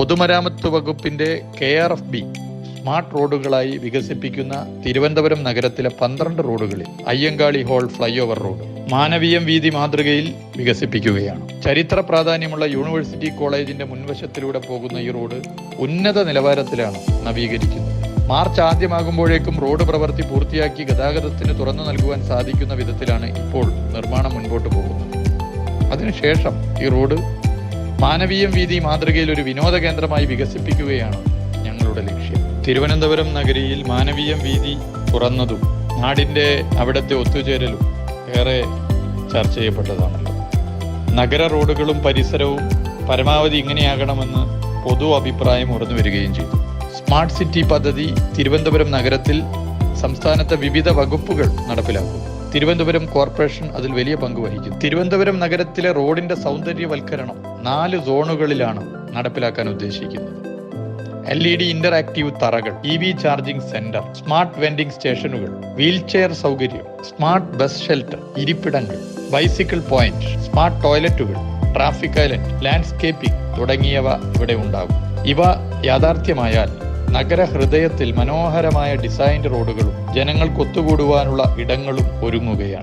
പൊതുമരാമത്ത് വകുപ്പിന്റെ K R F B smart റോഡുകളായി വികസിപ്പിക്കുന്ന തിരുവനന്തപുരം നഗരത്തിലെ പന്ത്രണ്ട് റോഡുകളിൽ Ayyankali hall flyover road Manaveeyam വീതി മാതൃകയിൽ വികസിപ്പിക്കുകയാണ്. ചരിത്ര പ്രാധാന്യമുള്ള യൂണിവേഴ്സിറ്റി കോളേജിന്റെ മുൻവശത്തിലൂടെ പോകുന്ന ഈ റോഡ് ഉന്നത നിലവാരത്തിലാണ് നവീകരിക്കുന്നത്. മാർച്ച് ആദ്യമാകുമ്പോഴേക്കും റോഡ് പ്രവൃത്തി പൂർത്തിയാക്കി ഗതാഗതത്തിന് തുറന്നു നൽകുവാൻ സാധിക്കുന്ന വിധത്തിലാണ് ഇപ്പോൾ നിർമ്മാണം മുൻപോട്ട് പോകുന്നത്. അതിനുശേഷം ഈ റോഡ് മാനവീയം വീതി മാതൃകയിൽ ഒരു വിനോദ കേന്ദ്രമായി വികസിപ്പിക്കുകയാണ് ഞങ്ങളുടെ ലക്ഷ്യം. തിരുവനന്തപുരം നഗരിയിൽ മാനവീയം വീതി തുറന്നതും നാടിന്റെ അവിടുത്തെ ഒത്തുചേരലും ഏറെ ചർച്ച ചെയ്യപ്പെട്ടതാണല്ലോ. നഗര റോഡുകളും പരിസരവും പരമാവധി ഇങ്ങനെയാകണമെന്ന് പൊതു അഭിപ്രായം ഉറന്നു വരികയും ചെയ്തു. സ്മാർട്ട് സിറ്റി പദ്ധതി തിരുവനന്തപുരം നഗരത്തിൽ സംസ്ഥാനത്തെ വിവിധ വകുപ്പുകൾ നടപ്പിലാക്കും തിരുവനന്തപുരം കോർപ്പറേഷൻ അതിൽ വലിയ പങ്ക് വഹിക്കും തിരുവനന്തപുരം നഗരത്തിലെ റോഡിന്റെ സൗന്ദര്യവൽക്കരണം നാല് സോണുകളിലാണ് നടപ്പിലാക്കാൻ ഉദ്ദേശിക്കുന്നത്. L E D interactive തറകൾ E V charging centre smart vending സ്റ്റേഷനുകൾ വീൽചെയർ സൗകര്യം സ്മാർട്ട് ബസ് ഷെൽട്ടർ ഇരിപ്പിടങ്ങൾ ബൈസിക്കിൾ പോയിന്റ് സ്മാർട്ട് ടോയ്ലറ്റുകൾ ട്രാഫിക് ഐലൻഡ് ലാൻഡ്സ്കേപ്പിംഗ് തുടങ്ങിയവ ഇവിടെ ഉണ്ടാകും. ഇവ യാഥാർത്ഥ്യമായാൽ നഗരഹൃദയത്തിൽ മനോഹരമായ ഡിസൈൻഡ് റോഡുകളും ജനങ്ങൾക്ക് ഒത്തുകൂടുവാനുള്ള ഇടങ്ങളും ഒരുങ്ങുകയാണ്.